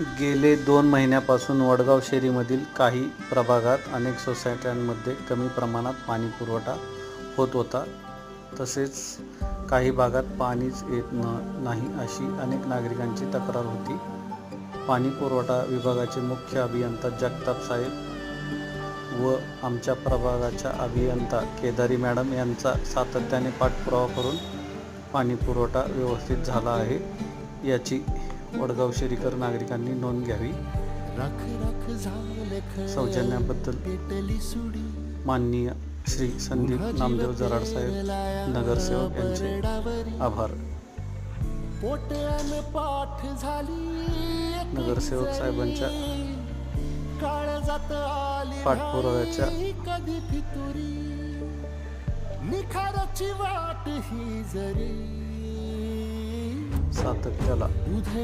गेले दोन महिन्यापासून वडगाव शेरीमधील काही प्रभागात अनेक सोसायट्यांमध्ये कमी प्रमाणात पाणी पुरवठा होत होता. तसेच काही भागात पाणीच येत न नाही अशी अनेक नागरिकांची तक्रार होती. पाणी पुरवठा विभागाचे मुख्य अभियंता जगताप साहेब व आमच्या प्रभागाच्या अभियंता केदारी मॅडम यांचा सातत्याने पाठपुरावा करून पाणी पुरवठा व्यवस्थित झाला आहे याची वडगाव शेरीकर नागरिकांनी नोंद घ्यावी. सौजन्याबद्दल माननीय श्री संदीप नामदेव जराड साहेब नगरसेवक यांचे आभार. पाठ झाली नगरसेवक साहेबांच्या काळजात आली पाठपुराव्याच्या कधी फितुरी निखाराची वाट ही जरी सातत्याला